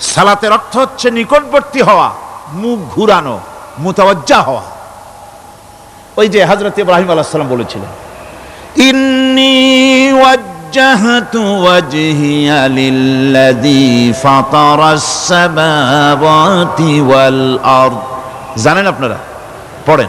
সালাতের অর্থ হচ্ছে নিকটবর্তী হওয়া, মুখ ঘুরানো, মুতাওয়াজ্জা হওয়া। ওই যে হজরত ইব্রাহিম আলাইহিস সাল্লাম বলেছিলেন, ইন্নি জানেন আপনারা? পড়েন।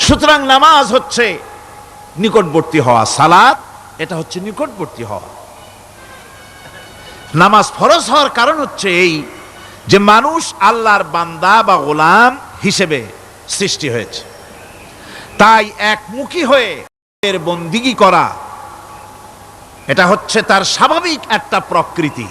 সুতরাং নামাজ হচ্ছে নিকটবর্তী হওয়া সালাত, এটা হচ্ছে নিকটবর্তী হওয়া। নামাজ ফরজ হওয়ার কারণ হচ্ছে এই যে মানুষ আল্লাহর বান্দা বা গোলাম হিসেবে সৃষ্টি হয়েছে। তাই একমুখী হয়ে এর বন্দিগি করা, এটা হচ্ছে তার স্বাভাবিক একটা প্রকৃতি।